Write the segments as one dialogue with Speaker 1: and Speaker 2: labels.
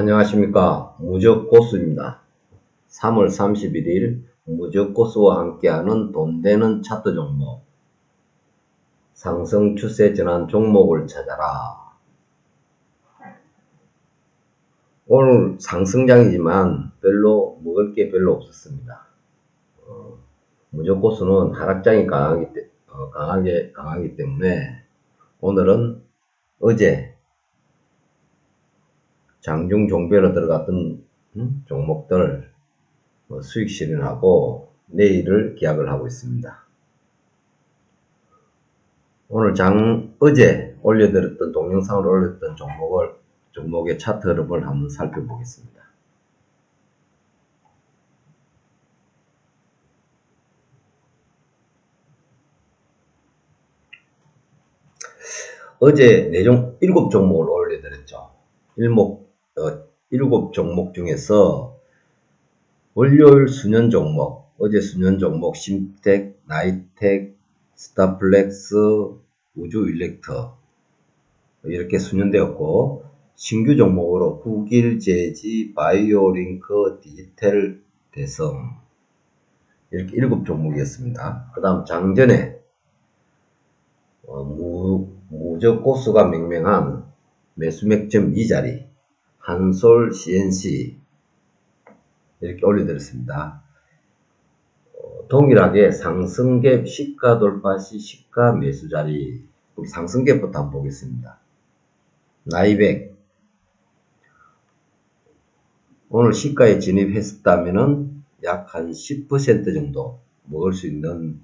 Speaker 1: 안녕하십니까 무적고수입니다. 3월 31일 무적고수와 함께하는 돈 되는 차트 종목 상승 추세 전환 종목을 찾아라 오늘 상승장이지만 별로 먹을 게 별로 없었습니다. 어, 무적고수는 하락장이 강하기, 때- 어, 강하게, 강하기 때문에 오늘은 어제 장중 종배로 들어갔던 음, 종목들 뭐 수익 실현하고 내일을 기약을 하고 있습니다. 오늘 장 어제 올려드렸던 동영상을 올렸던 종목을 종목의 차트 흐름을 한번 살펴보겠습니다. 어제 네종 일곱 종목을 올려드렸죠. 일목 어, 일곱 종목 중에서 월요일 수년 종목, 어제 수년 종목 심텍, 나이텍, 스타플렉스, 우주 일렉터 이렇게 수년되었고 신규 종목으로 국일제지, 바이오링크, 디지털 대성 이렇게 일곱 종목이었습니다. 그 다음 장전에 어, 무, 무적 고수가 맹맹한 매수맥점 2자리 한솔 CNC 이렇게 올려드렸습니다. 어, 동일하게 상승갭 시가 돌파 시 시가 매수 자리 상승갭부터 한번 보겠습니다. 나이백 오늘 시가에 진입했었다면은 약 한 10% 정도 먹을 수 있는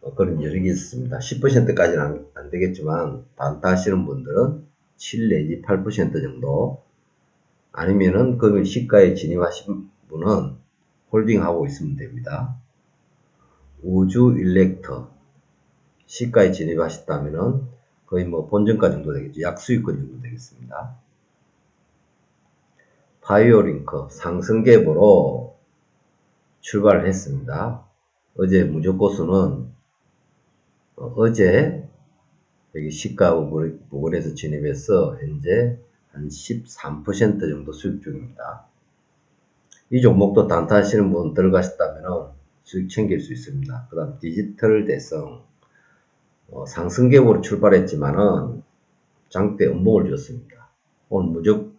Speaker 1: 어, 그런 여력이 있습니다. 10%까지는 안, 안 되겠지만 단타 하시는 분들은 7 내지 8% 정도 아니면은 그 시가에 진입하신 분은 홀딩하고 있으면 됩니다. 우주 일렉터 시가에 진입하셨다면은 거의 뭐 본전가 정도 되겠죠. 약수익권 정도 되겠습니다. 바이오링크 상승갭으로 출발을 했습니다. 어제 무조고수는 어, 어제 여기 시가 부분에서 진입해서 현재 한 13% 정도 수익 중입니다. 이 종목도 단타 하시는 분 들어가셨다면 수익 챙길 수 있습니다. 그 다음 디지털 대성 어, 상승격으로 출발했지만은 장대 음봉을 줬습니다. 오늘 무적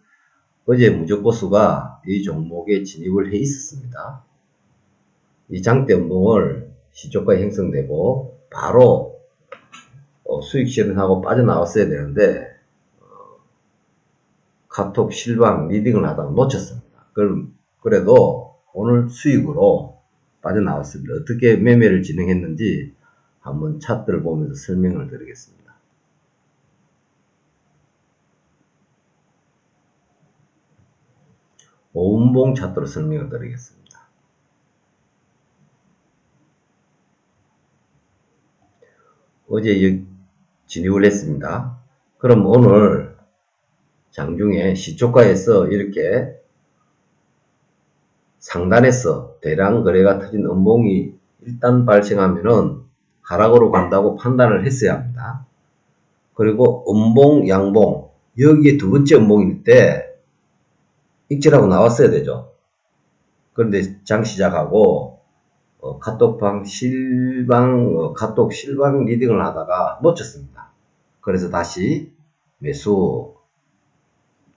Speaker 1: 어제 무적고수가 이 종목에 진입을 해 있었습니다. 이 장대 음봉을 시초가 형성되고 바로 어, 수익 실현하고 빠져나왔어야 되는데 어, 카톡 실방 리딩을 하다가 놓쳤습니다. 그럼 그래도 오늘 수익으로 빠져나왔습니다. 어떻게 매매를 진행했는지 한번 차트를 보면서 설명을 드리겠습니다. 오음봉 차트로 설명을 드리겠습니다. 어제 진입을 했습니다. 그럼 오늘 장중에 시초가에서 이렇게 상단에서 대량 거래가 터진 음봉이 일단 발생하면은 하락으로 간다고 판단을 했어야 합니다. 그리고 음봉, 양봉 여기에 두 번째 음봉일 때 익절하고 나왔어야 되죠. 그런데 장 시작하고 어, 카톡방 실방 어, 카톡 실방 리딩을 하다가 놓쳤습니다. 그래서 다시 매수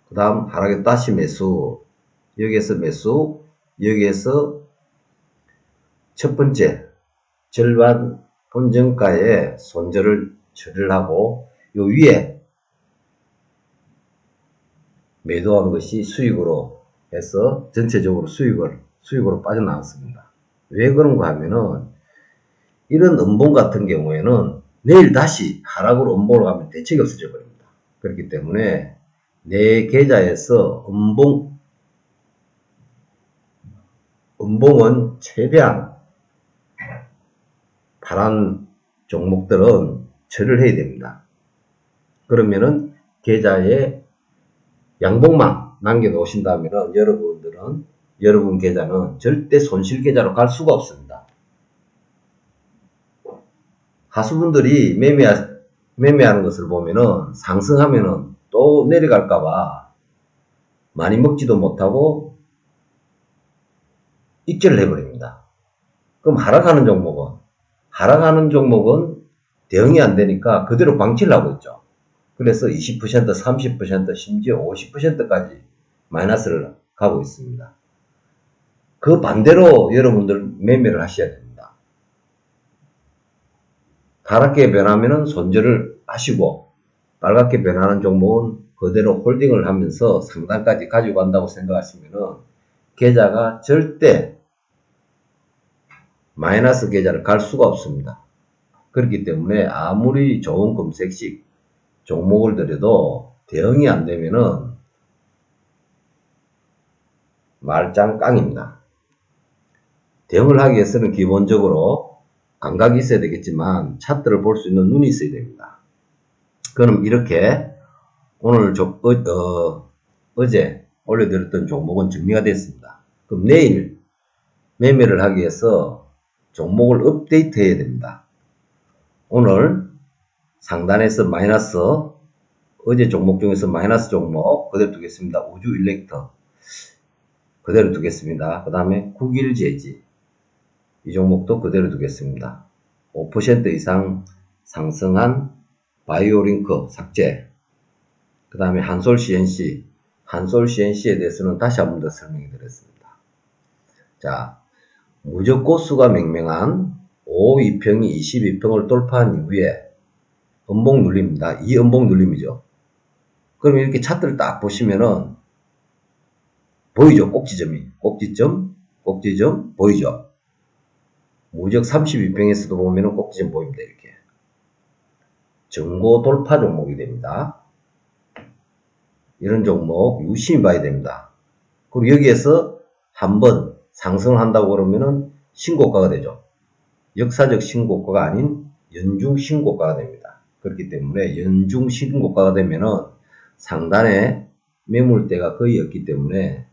Speaker 1: 그 다음 하락에 다시 매수 여기에서 매수 여기에서 첫 번째 절반 본정가에 손절을 처리를 하고 요 위에 매도한 것이 수익으로 해서 전체적으로 수익을 수익으로 빠져나왔습니다. 왜 그런가 하면은 이런 음봉 같은 경우에는 내일 다시 하락으로 음봉을 가면 대책이 없어져 버립니다. 그렇기 때문에 내 계좌에서 음봉 음봉은 최대한 파란 종목들은 처리를 해야 됩니다. 그러면은 계좌에 양봉만 남겨놓으신다면 여러분들은 여러분 계좌는 절대 손실 계좌로 갈 수가 없습니다. 하수분들이 매매하, 매매하는 것을 보면은 상승하면은 또 내려갈까봐 많이 먹지도 못하고 익절을 해버립니다. 그럼 하락하는 종목은 하락하는 종목은 대응이 안 되니까 그대로 방치를 하고 있죠. 그래서 20%, 30%, 심지어 50%까지 마이너스를 가고 있습니다. 그 반대로 여러분들 매매를 하셔야 됩니다. 파랗게 변하면 손절을 하시고 빨갛게 변하는 종목은 그대로 홀딩을 하면서 상단까지 가지고 간다고 생각하시면은 계좌가 절대 마이너스 계좌를 갈 수가 없습니다. 그렇기 때문에 아무리 좋은 검색식 종목을 들여도 대응이 안 되면은 말짱 깡입니다. 대응을 하기 위해서는 기본적으로 감각이 있어야 되겠지만 차트를 볼 수 있는 눈이 있어야 됩니다. 그럼 이렇게 오늘 저, 어, 어, 제 올려드렸던 종목은 정리가 됐습니다. 그럼 내일 매매를 하기 위해서 종목을 업데이트 해야 됩니다. 오늘 상단에서 마이너스 어제 종목 중에서 마이너스 종목 그대로 두겠습니다. 우주 일렉터 그대로 두겠습니다. 그 다음에 국일제지 이 종목도 그대로 두겠습니다. 5% 이상 상승한 바이오링크 삭제 그 다음에 한솔 CNC 한솔 CNC에 대해서는 다시 한 번 더 설명해 드렸습니다. 자 무적고수가 맹맹한 5 2평이 22평을 돌파한 이후에 음봉 눌립니다. 이 음봉 눌림이죠. 그럼 이렇게 차트를 딱 보시면은 보이죠? 꼭지점이. 꼭지점, 꼭지점, 보이죠? 무적 32평에서도 보면은 꼭지점 보입니다. 이렇게. 전고 돌파 종목이 됩니다. 이런 종목 유심히 봐야 됩니다. 그리고 여기에서 한번 상승을 한다고 그러면은 신고가가 되죠. 역사적 신고가가 아닌 연중 신고가가 됩니다. 그렇기 때문에 연중 신고가가 되면은 상단에 매물대가 거의 없기 때문에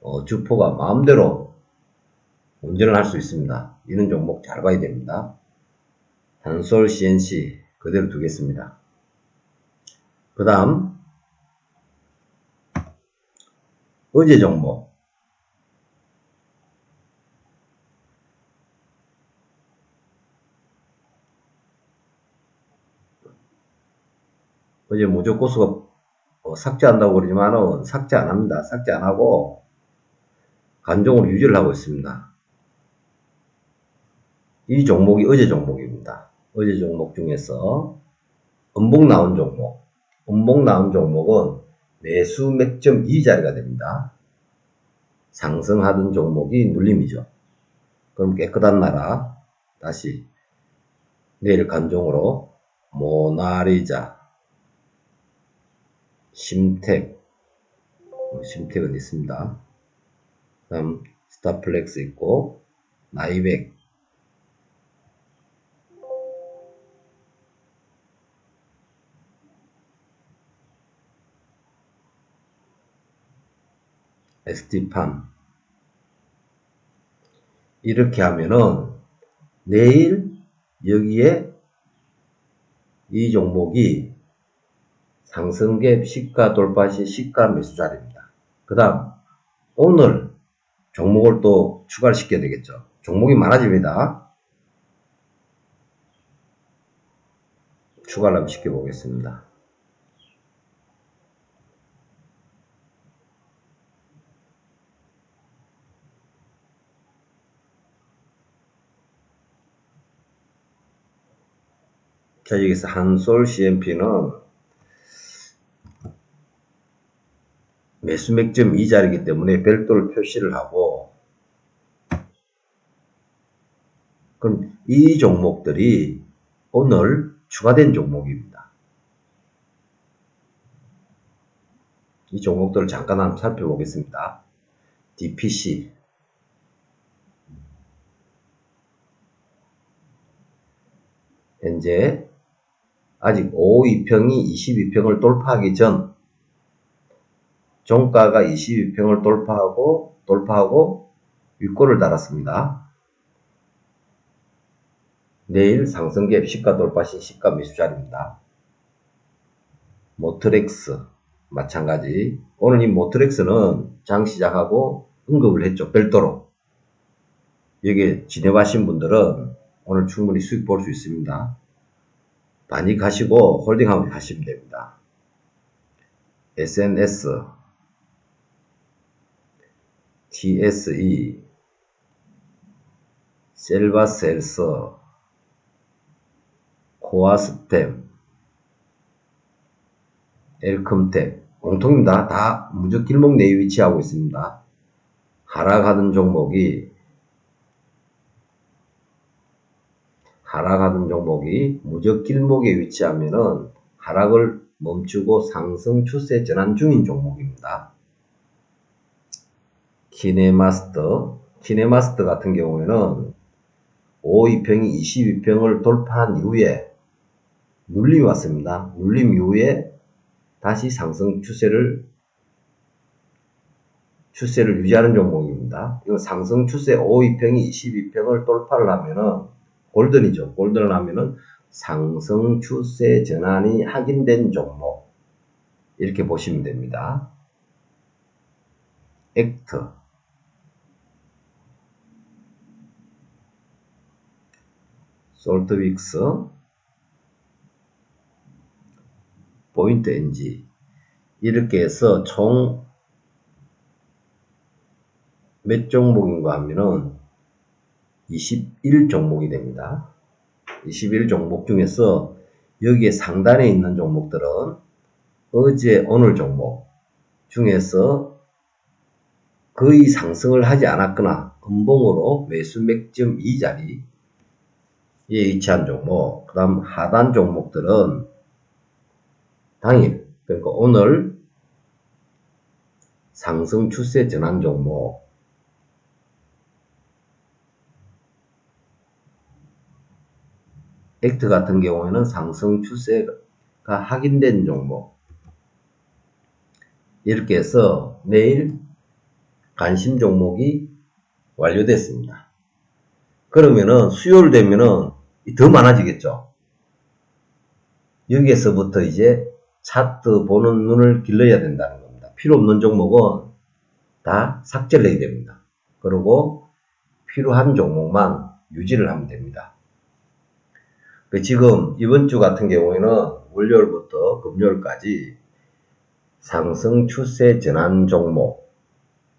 Speaker 1: 어, 주포가 마음대로 운전을 할 수 있습니다. 이런 종목 잘 봐야 됩니다. 한솔 CNC 그대로 두겠습니다. 그 다음 어제 종목 어제 무조고수가 어, 삭제한다고 삭제 안 합니다. 삭제 안 하고 간종으로 유지를 하고 있습니다. 이 종목이 어제 종목입니다. 어제 종목 중에서 음봉 나온 종목, 음봉 나온 종목은 매수 맥점 2자리가 됩니다. 상승하던 종목이 눌림이죠. 그럼 깨끗한 나라 다시 내일 간종으로 모나리자 심택 어, 심택은 있습니다. 다음 스타플렉스 있고 나이백 ST팜 이렇게 하면은 내일 여기에 이 종목이 상승갭 시가 돌파 시 시가 매수 자리입니다. 그 다음 오늘 종목을 또 추가를 시켜야 되겠죠. 종목이 많아집니다. 추가를 한번 시켜보겠습니다. 자, 여기서 한솔 CMP는 매수 맥점 이 자리이기 때문에 별도로 표시를 하고 그럼 이 종목들이 오늘 추가된 종목입니다. 이 종목들을 잠깐 한번 살펴보겠습니다. DPC 현재 아직 5 2평이 22평을 돌파하기 전 종가가 22평을 돌파하고 돌파하고 윗골을 달았습니다. 내일 상승갭 시가 돌파 시 시가 매수 자리입니다. 모트렉스 마찬가지. 오늘 이 모트렉스는 장 시작하고 언급을 했죠. 별도로. 여기 진입하신 분들은 오늘 충분히 수익 볼 수 있습니다. 단위 가시고 홀딩하면 가시면 됩니다. SNS, TSE, 셀바셀서, 코아스템, 엘컴텍 공통입니다. 다 무적 길목 내에 위치하고 있습니다. 하락하는 종목이 하락하는 종목이 무적 길목에 위치하면은 하락을 멈추고 상승 추세 전환 중인 종목입니다. 키네마스터, 키네마스터 같은 경우에는 5위평이 22평을 돌파한 이후에 눌림이 왔습니다. 눌림 이후에 다시 상승 추세를 추세를 유지하는 종목입니다. 이거 상승 추세 5위평이 22평을 돌파를 하면은 골든이죠. 골든을 하면은 상승 추세 전환이 확인된 종목 이렇게 보시면 됩니다. 액터 솔트윅스 포인트 NG 이렇게 해서 총 몇 종목인가 하면은 21종목이 됩니다. 21종목 중에서 여기에 상단에 있는 종목들은 어제 오늘 종목 중에서 거의 상승을 하지 않았거나 음봉으로 매수 맥점 이 자리에 위치한 종목 그 다음 하단 종목들은 당일 그러니까 오늘 상승 추세 전환 종목 액트 같은 경우에는 상승 추세가 확인된 종목 이렇게 해서 내일 관심 종목이 완료됐습니다. 그러면은 수요일 되면은 더 많아지겠죠. 여기에서부터 이제 차트 보는 눈을 길러야 된다는 겁니다. 필요 없는 종목은 다 삭제를 해야 됩니다. 그리고 필요한 종목만 유지를 하면 됩니다. 그 지금 이번 주 같은 경우에는 월요일부터 금요일까지 상승 추세 전환 종목,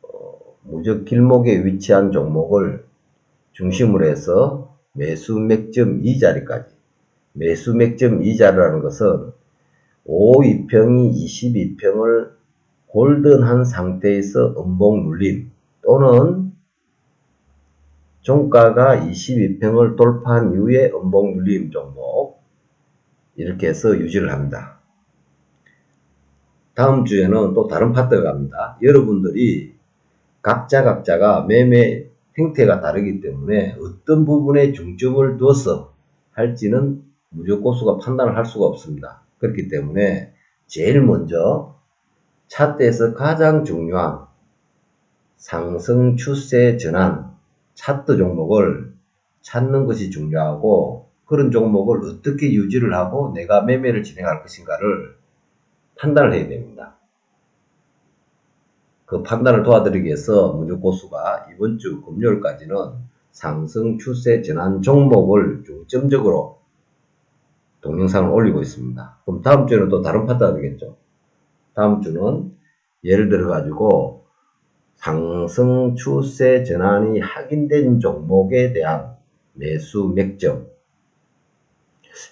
Speaker 1: 어, 무적 길목에 위치한 종목을 중심으로 해서 매수 맥점 이 자리까지 매수 맥점 이 자리라는 것은 5위평이 22평을 골든한 상태에서 음봉 눌림 또는 종가가 22평을 돌파한 이후에 음봉 눌림 종목 이렇게 해서 유지를 합니다. 다음 주에는 또 다른 파트가 갑니다. 여러분들이 각자 각자가 매매 행태가 다르기 때문에 어떤 부분에 중점을 두어서 할지는 무조고수가 판단을 할 수가 없습니다. 그렇기 때문에 제일 먼저 차트에서 가장 중요한 상승 추세 전환 차트 종목을 찾는 것이 중요하고 그런 종목을 어떻게 유지를 하고 내가 매매를 진행할 것인가를 판단을 해야 됩니다. 그 판단을 도와드리기 위해서 무조고수가 이번 주 금요일까지는 상승 추세 전환 종목을 중점적으로 동영상을 올리고 있습니다. 그럼 다음 주에는 또 다른 되겠죠. 다음 주는 예를 들어 가지고 상승 추세 전환이 확인된 종목에 대한 매수 맥점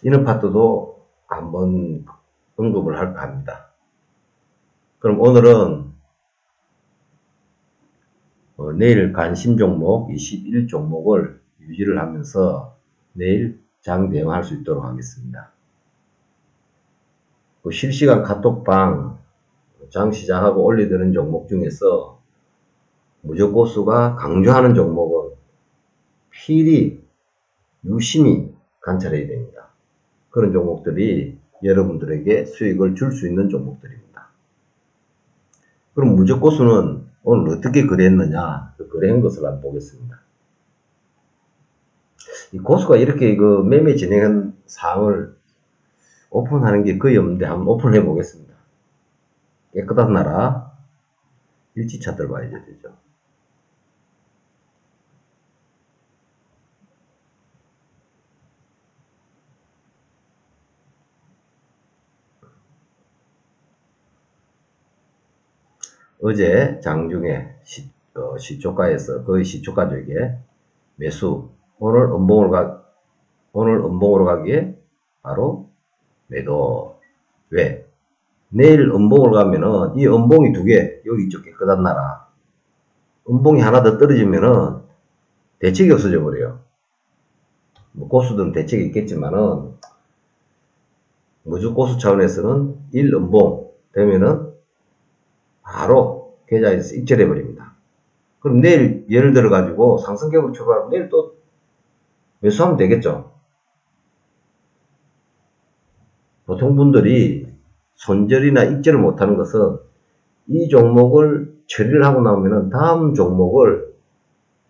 Speaker 1: 이런 파트도 한번 언급을 할까 합니다. 그럼 오늘은 어, 내일 관심 종목 21종목을 유지를 하면서 내일 장 대응할 수 있도록 하겠습니다. 그 실시간 카톡방 장 시작하고 올리드는 종목 중에서 무조고수가 강조하는 종목은 필히 유심히 관찰해야 됩니다. 그런 종목들이 여러분들에게 수익을 줄 수 있는 종목들입니다. 그럼 무조고수는 오늘 어떻게 거래했느냐 그 거래한 것을 한번 보겠습니다. 이 고수가 이렇게 그 매매 진행한 사항을 오픈하는 게 거의 없는데 한번 오픈해 보겠습니다. 깨끗한 나라 일지차 들어봐야 되죠. 어제 장중에 시, 어, 시초가에서 거의 시초가 쪽에 매수 오늘 음봉으로 가 오늘 음봉으로 가기에 바로 매도. 왜? 내일 음봉으로 가면은 이 음봉이 두 개 여기 이쪽 깨끗한 나라. 음봉이 하나 더 떨어지면은 대책이 없어져 버려요. 뭐 고수들은 대책이 있겠지만은 무주 고수 차원에서는 1음봉 되면은 바로 계좌에서 입절해 버립니다. 그럼 내일 예를 들어 가지고 상승격으로 출발하면 내일 또 매수하면 되겠죠. 보통 분들이 손절이나 입절을 못하는 것은 이 종목을 처리를 하고 나오면 다음 종목을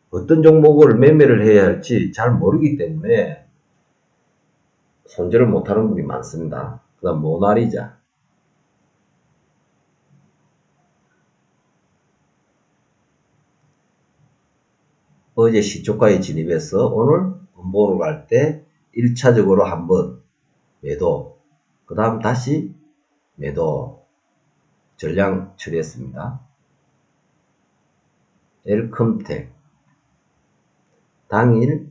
Speaker 1: 어떤 종목을 매매를 해야 할지 잘 모르기 때문에 손절을 못하는 분이 많습니다. 그 다음 모나리자 어제 시초가에 진입해서 오늘 원본으로 갈 때 1차적으로 한번 매도 그 다음 다시 매도 전량 처리했습니다. 엘컴텍 당일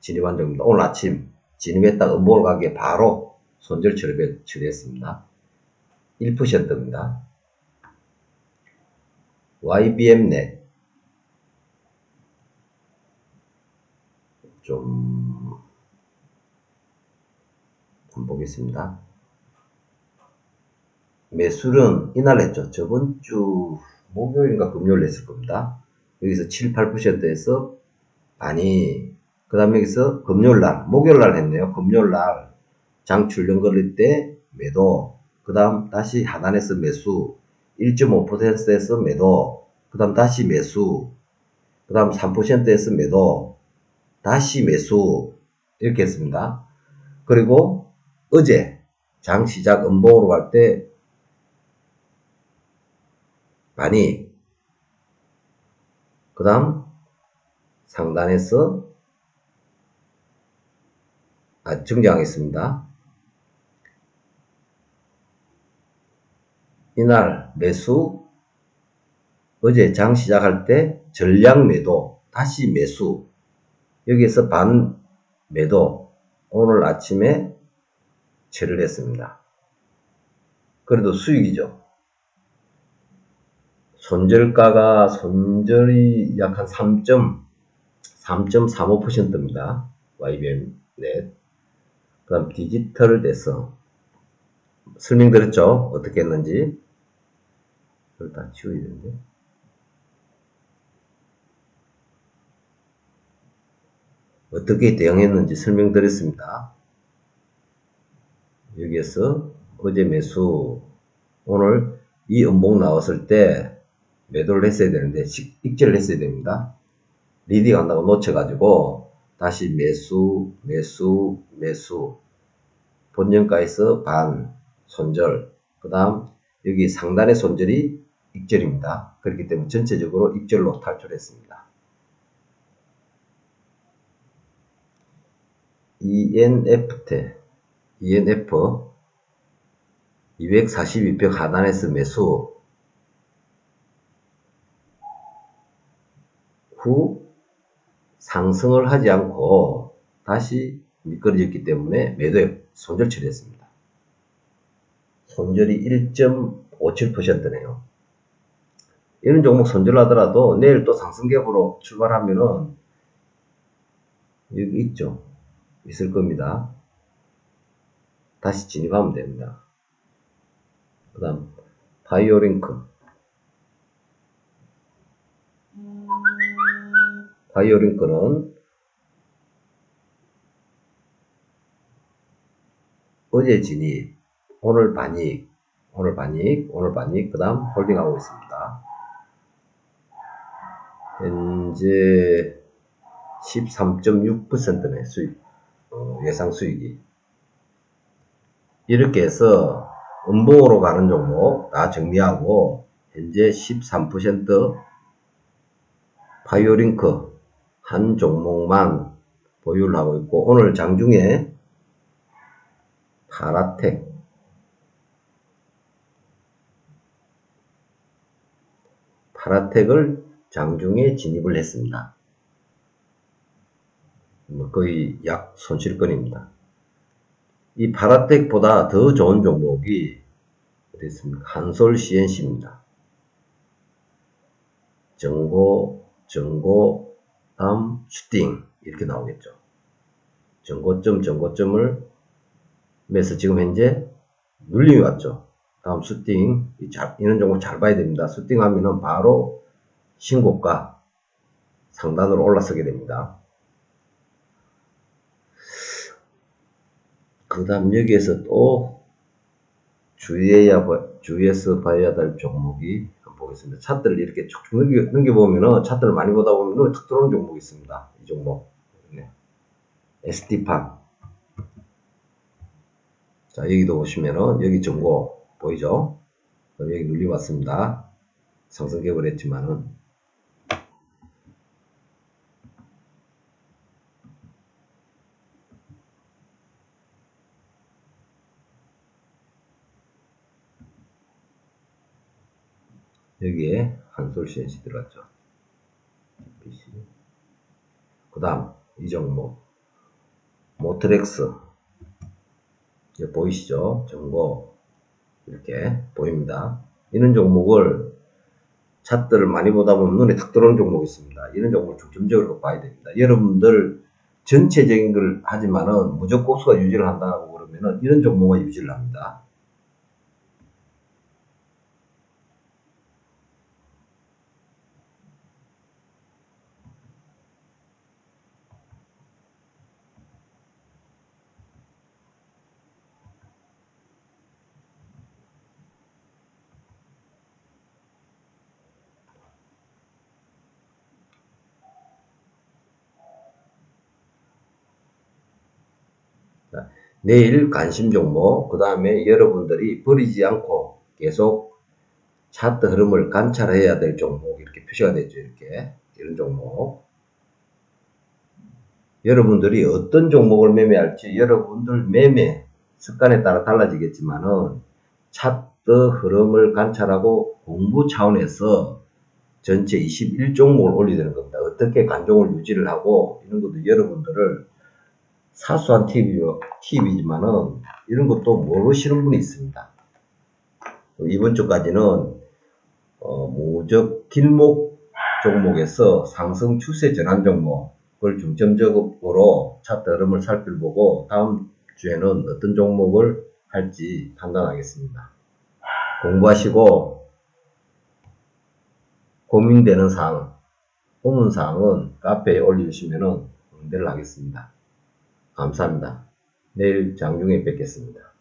Speaker 1: 진입한 적입니다. 오늘 아침 진입했다가 음봉을 가기에 바로 손절 처리, 처리했습니다. 1%입니다. YBM넷 좀 보겠습니다. 매수는 이날 했죠. 저번 주 목요일인가 금요일 했을 겁니다. 여기서 7, 8%에서 아니 그 다음에 여기서 금요일 날 목요일 날 했네요. 금요일 날 장출령 걸릴 때 매도 그 다음 다시 하단에서 매수 1.5%에서 매도 그 다음 다시 매수 그 다음 3%에서 매도 다시 매수 이렇게 했습니다. 그리고 어제 장 시작 음봉으로 갈 때 많이 그 다음 상단에서 아, 증정하겠습니다. 이날 매수 어제 장 시작할 때 전량 매도 다시 매수 여기에서 반 매도 오늘 아침에 처리를 했습니다. 그래도 수익이죠. 손절가가 손절이 약 한 3.35%입니다. YBM 넷. 그 다음 디지털 대성. 설명드렸죠? 어떻게 했는지. 이걸 다 치워야 되는데. 어떻게 대응했는지 설명드렸습니다. 여기에서 어제 매수 오늘 이 음봉 나왔을 때 매도를 했어야 되는데 익절을 했어야 됩니다. 리딩 한다고 놓쳐가지고 다시 매수 매수 매수 본전가에서 반 손절 그 다음 여기 상단의 손절이 익절입니다. 그렇기 때문에 전체적으로 익절로 탈출했습니다. ENFT, ENF 242표 하단에서 매수 후 상승을 하지 않고 다시 미끄러졌기 때문에 매도에 손절 처리했습니다. 손절이 1.57%네요. 이런 종목 손절하더라도 내일 또 상승격으로 출발하면은 여기 있죠. 있을 겁니다. 다시 진입하면 됩니다. 그 다음 바이오링크 바이오링크는 어제 진입 오늘 반익 오늘 반익 오늘 반익 그 다음 홀딩하고 있습니다. 현재 13.6%네 수익 어, 예상 수익이 이렇게 해서 음봉으로 가는 종목 다 정리하고 현재 13% 파이오링크 한 종목만 보유를 하고 있고 오늘 장중에 파라텍 파라텍을 장중에 진입을 했습니다. 뭐 거의 약 손실권입니다. 이 파라텍보다 더 좋은 종목이 어디 있습니까? 한솔 CNC입니다. 정고, 정고, 다음 슈팅 이렇게 나오겠죠. 정고점, 정고점을 매서 지금 현재 눌림이 왔죠. 다음 슈팅 이런 종목 잘 봐야 됩니다. 슈팅 하면은 바로 신고가 상단으로 올라서게 됩니다. 그 다음 여기에서 또 주의해야, 봐- 주의해서 봐야 될 종목이 보겠습니다. 차트를 이렇게 쭉쭉 넘겨, 넘겨보면은 차트를 많이 보다 보면 탁 들어오는 종목이 있습니다. 이 종목. 네. SD판. 자, 여기도 보시면은 여기 정보 보이죠? 여기 눌리 왔습니다. 상승 갭을 했지만은 여기에 한솔 CNC 들어갔죠. PC. 그 다음, 이 종목. 모트렉스. 보이시죠? 정보. 이렇게 보입니다. 이런 종목을 차트를 많이 보다 보면 눈에 탁 들어오는 종목이 있습니다. 이런 종목을 중점적으로 봐야 됩니다. 여러분들 전체적인 걸 하지만은 무조건 고수가 유지를 한다고 그러면은 이런 종목은 유지를 합니다. 내일 관심 종목, 그 다음에 여러분들이 버리지 않고 계속 차트 흐름을 관찰해야 될 종목, 이렇게 표시가 되죠. 이렇게. 이런 종목. 여러분들이 어떤 종목을 매매할지 여러분들 매매 습관에 따라 달라지겠지만은 차트 흐름을 관찰하고 공부 차원에서 전체 21종목을 올리야 되는 겁니다. 어떻게 간종을 유지를 하고 이런 것도 여러분들을 사소한 팁이, 팁이지만은 이런 것도 모르시는 분이 있습니다. 이번 주까지는 어, 무적 길목 종목에서 상승 추세 전환 종목을 중점적으로 차트 흐름을 살펴보고 다음 주에는 어떤 종목을 할지 판단하겠습니다. 공부하시고 고민되는 사항, 고문 사항은 카페에 올려주시면 응대를 하겠습니다. 감사합니다. 내일 장중에 뵙겠습니다.